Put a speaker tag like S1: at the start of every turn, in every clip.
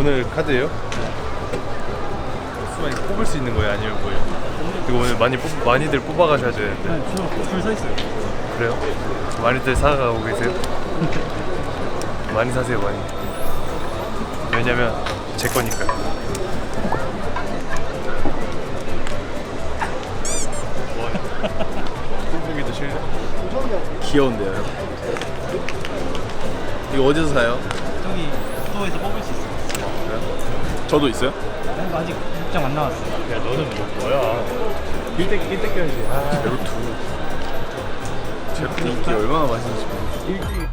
S1: 오늘 카드예요? 수많이 뽑을 수 있는 거예요? 아니면 뭐예요? 이거 오늘 많이 뽑, 많이들 뽑아가셔야 되는데
S2: 줄서 있어요.
S1: 그래요? 많이들 사가고 계세요? 많이 사세요 많이 왜냐면 제 거니까요 뽑기도 싫네
S3: 귀여운데요. 이거 어디서 사요?
S2: 저기 스토어에서 뽑을 수 있어요.
S3: 저도 있어요?
S2: 근데 아직 입장 안 나왔어요.
S1: 야 너는 뭐 뭐야 1대 1대 껴야지 아
S3: 제로투. 제로투 인기 얼마나 많으신지 모르겠어요.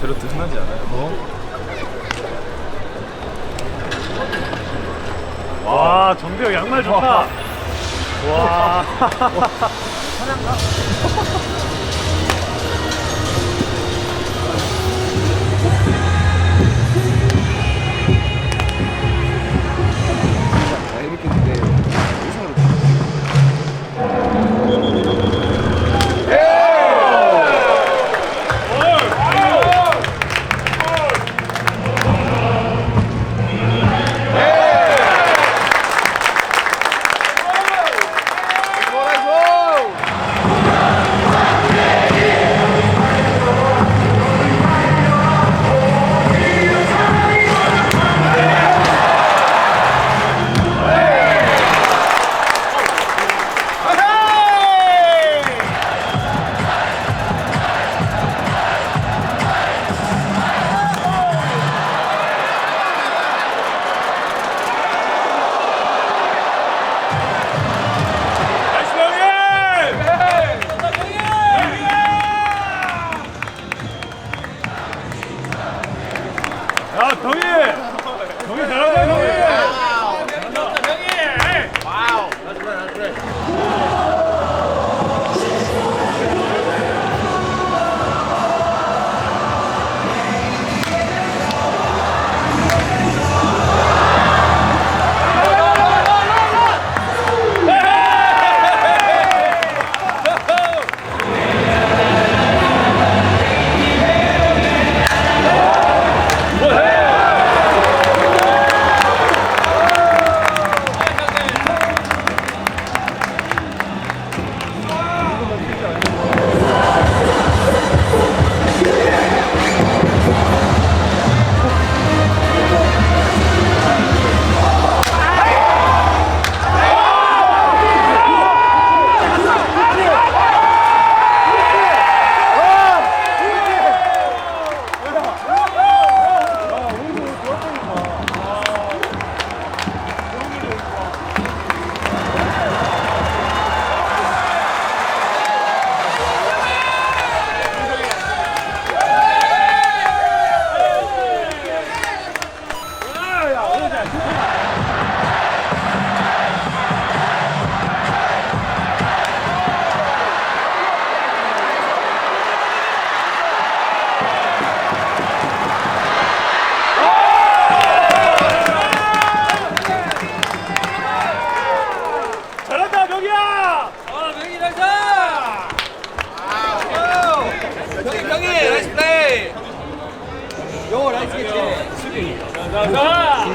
S3: 제로투 흔하지 않아요? 뭐?
S1: 와 정대호 양말 좋다 와
S4: 아,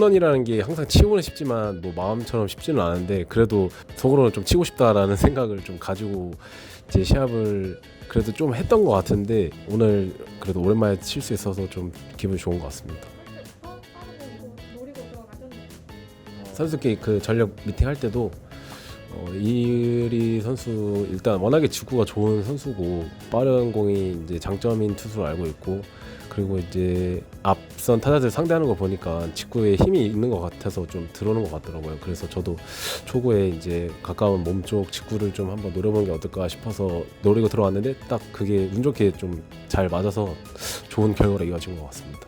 S4: 홈런이라는 게 항상 치고는 싶지만 뭐 마음처럼 쉽지는 않은데 그래도 속으로는 좀 치고 싶다라는 생각을 좀 가지고 이제 시합을 그래도 좀 했던 것 같은데 오늘 그래도 오랜만에 칠 수 있어서 좀 기분이 좋은 것 같습니다. 선수끼리 그 전력 미팅 할 때도 어, 이리 선수 일단 워낙에 직구가 좋은 선수고 빠른 공이 이제 장점인 투수로 알고 있고 그리고 이제 앞선 타자들 상대하는 거 보니까 직구에 힘이 있는 것 같아서 좀 들어오는 것 같더라고요. 그래서 저도 초구에 이제 가까운 몸쪽 직구를 좀 한번 노려보는 게 어떨까 싶어서 노리고 들어왔는데 딱 그게 운 좋게 좀 잘 맞아서 좋은 결과로 이어진 것 같습니다.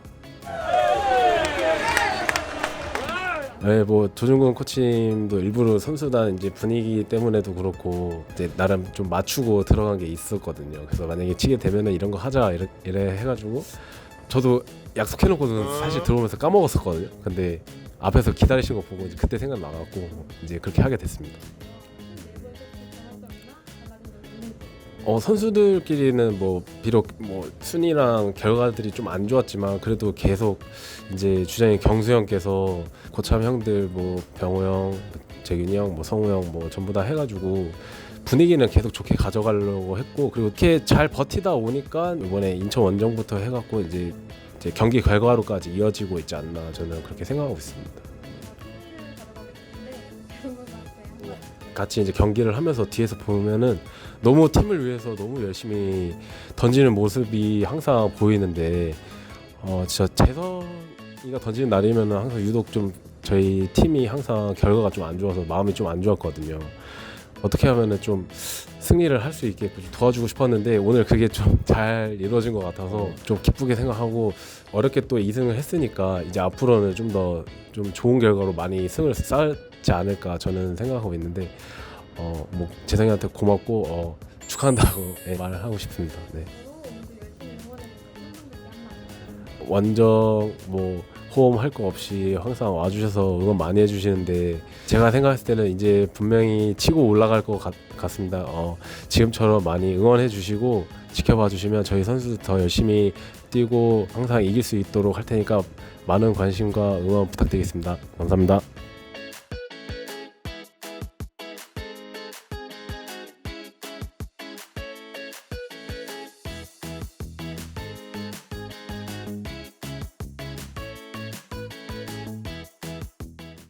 S4: 네, 뭐 조준근 코치님도 일부러 선수단 이제 분위기 때문에도 그렇고 이제 나름 좀 맞추고 들어간 게 있었거든요. 그래서 만약에 치게 되면은 이런 거 하자 이래, 이래 해가지고 저도 약속해놓고는 사실 들어오면서 까먹었었거든요. 근데 앞에서 기다리신 거 보고 이제 그때 생각 나갖고 이제 그렇게 하게 됐습니다. 어 선수들끼리는 뭐 비록 뭐 순위랑 결과들이 좀 안 좋았지만 그래도 계속 이제 주장인 경수 형께서 고참 형들 뭐 병호 형, 재균이 형, 뭐 성우 형 뭐 전부 다 해가지고 분위기는 계속 좋게 가져가려고 했고 그리고 이렇게 잘 버티다 오니까 이번에 인천 원정부터 해갖고 이제, 이제 경기 결과로까지 이어지고 있지 않나 저는 그렇게 생각하고 있습니다. 같이 이제 경기를 하면서 뒤에서 보면은 너무 팀을 위해서 너무 열심히 던지는 모습이 항상 보이는데 어 진짜 재성이가 던지는 날이면은 항상 유독 좀 저희 팀이 항상 결과가 좀 안 좋아서 마음이 좀 안 좋았거든요. 어떻게 하면은 좀 승리를 할 수 있게 좀 도와주고 싶었는데 오늘 그게 좀 잘 이루어진 것 같아서 좀 기쁘게 생각하고 어렵게 또 2승을 했으니까 이제 앞으로는 좀 더좀 좋은 결과로 많이 승을 쌓지 않을까 저는 생각하고 있는데 어 뭐 재성이한테 고맙고 어 축하한다고 예, 말하고 싶습니다. 네. 완전 뭐 호흡 할 거 없이 항상 와주셔서 응원 많이 해주시는데 제가 생각했을 때는 이제 분명히 치고 올라갈 것 같, 같습니다. 어, 지금처럼 많이 응원해 주시고 지켜봐 주시면 저희 선수 더 열심히 뛰고 항상 이길 수 있도록 할 테니까 많은 관심과 응원 부탁드리겠습니다. 감사합니다.